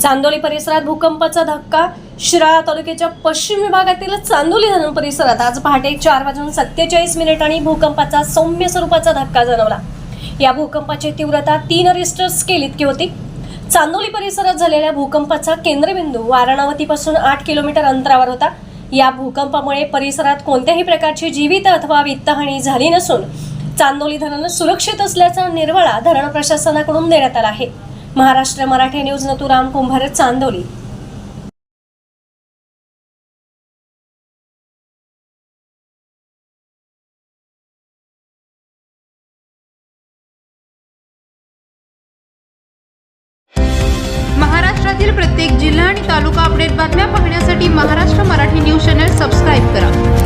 चांदोली परिसरात भूकंपाचा धक्का शिराळा तालुक्याच्या पश्चिम विभागातील चांदोली धरण परिसरात आज पहाटे चार वाजून सत्तेचाळीस मिनिटांनी भूकंपाचा सौम्य स्वरूपाचा धक्का जाणवला. या भूकंपाची तीव्रता तीन रिस्टर स्केल इतकी होती. चांदोली परिसरात झालेल्या भूकंपाचा केंद्रबिंदू वाराणावतीपासून आठ किलोमीटर अंतरावर होता. या भूकंपामुळे परिसरात कोणत्याही प्रकारची जीवित अथवा वित्तहानी झाली नसून चांदोली धरण सुरक्षित असल्याचा निर्वाळा धरण प्रशासनाकडून देण्यात आला आहे. महाराष्ट्र मराठी न्यूज नतुराम कुंभार चांदोली. महाराष्ट्रातील प्रत्येक जिल्हा आणि तालुका अपडेट बातम्या पाहण्यासाठी Maharashtra Marathi news channel subscribe करा.